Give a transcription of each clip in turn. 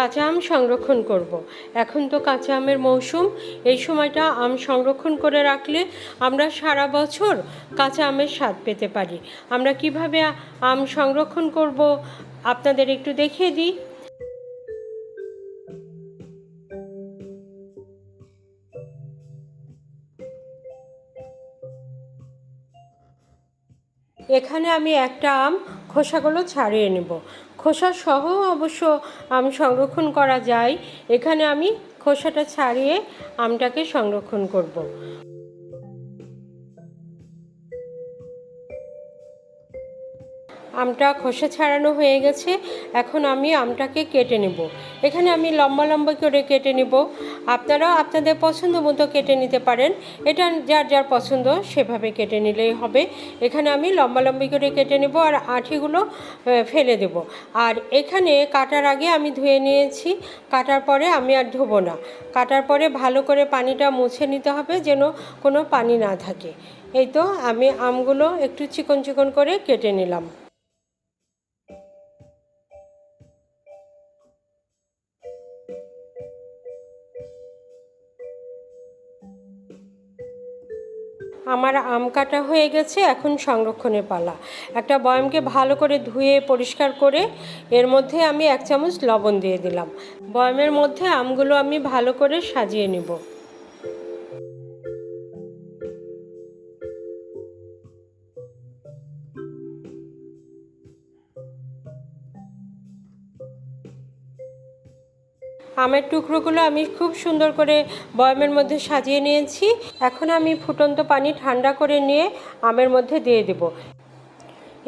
কাঁচা আম সংরক্ষণ করব। এখন তো কাঁচা আমের মৌসুম। এই সময়টা আম সংরক্ষণ করে রাখলে আমরা সারা বছর কাঁচা আমের স্বাদ পেতে পারি। আমরা কীভাবে আম সংরক্ষণ করব আপনাদের একটু দেখিয়ে দিই। এখানে আমি একটা আম খোসাগুলো ছাড়িয়ে নেব খোসা সহ অবশ্য আম সংরক্ষণ করা যায় এখানে আমি খোসাটা ছাড়িয়ে আমটাকে সংরক্ষণ করব। আমটা খোসা ছাড়ানো হয়ে গেছে। এখন আমি আমটাকে কেটে নেব। এখানে আমি লম্বা লম্বা করে কেটে নেব। আপনারাও আপনাদের পছন্দ মতো কেটে নিতে পারেন। এটা যার যার পছন্দ সেভাবে কেটে নিলেই হবে। এখানে আমি লম্বা লম্বি করে কেটে নেব আর আঠিগুলো ফেলে দেব। আর এখানে কাটার আগে আমি ধুয়ে নিয়েছি। কাটার পরে আমি আর ধোবো না। কাটার পরে ভালো করে পানিটা মুছে নিতে হবে যেন কোনো পানি না থাকে। এই তো আমি আমগুলো একটু চিকন চিকন করে কেটে নিলাম। আমার আম কাটা হয়ে গেছে, এখন সংরক্ষণের পালা। একটা বয়ামকে ভালো করে ধুয়ে পরিষ্কার করে এর মধ্যে আমি এক চামচ লবণ দিয়ে দিলাম। বয়ামের মধ্যে আমগুলো আমি ভালো করে সাজিয়ে নেব। আমের টুকরোগুলো আমি খুব সুন্দর করে বয়মের মধ্যে সাজিয়ে নিয়েছি। এখন আমি ফুটন্ত পানি ঠান্ডা করে নিয়ে আমের মধ্যে দিয়ে দেব।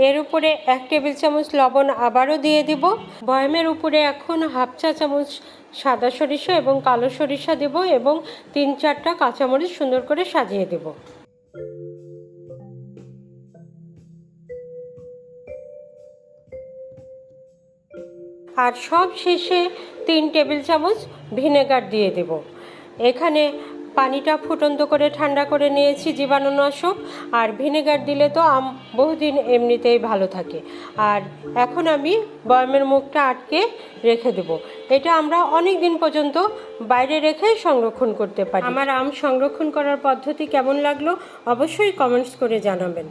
এর উপরে এক টেবিল চামচ লবণ আবারও দিয়ে দিব। বয়মের উপরে এখন হাফ চা চামচ সাদা সরিষা এবং কালো সরিষা দেব এবং তিন চারটা কাঁচামরিচ সুন্দর করে সাজিয়ে দেব। আর সব শেষে তিন টেবিল চামচ ভিনেগার দিয়ে দেব। এখানে পানিটা ফুটন্ত করে ঠান্ডা করে নিয়েছি জীবাণুনাশক, আর ভিনেগার দিলে তো আম বহুদিন এমনিতেই ভালো থাকে। আর এখন আমি বয়মের মুখটা আটকে রেখে দেব। এটা আমরা অনেক দিন পর্যন্ত বাইরে রেখে সংরক্ষণ করতে পারি। আমার আম সংরক্ষণ করার পদ্ধতি কেমন লাগল অবশ্যই কমেন্টস করে জানাবেন।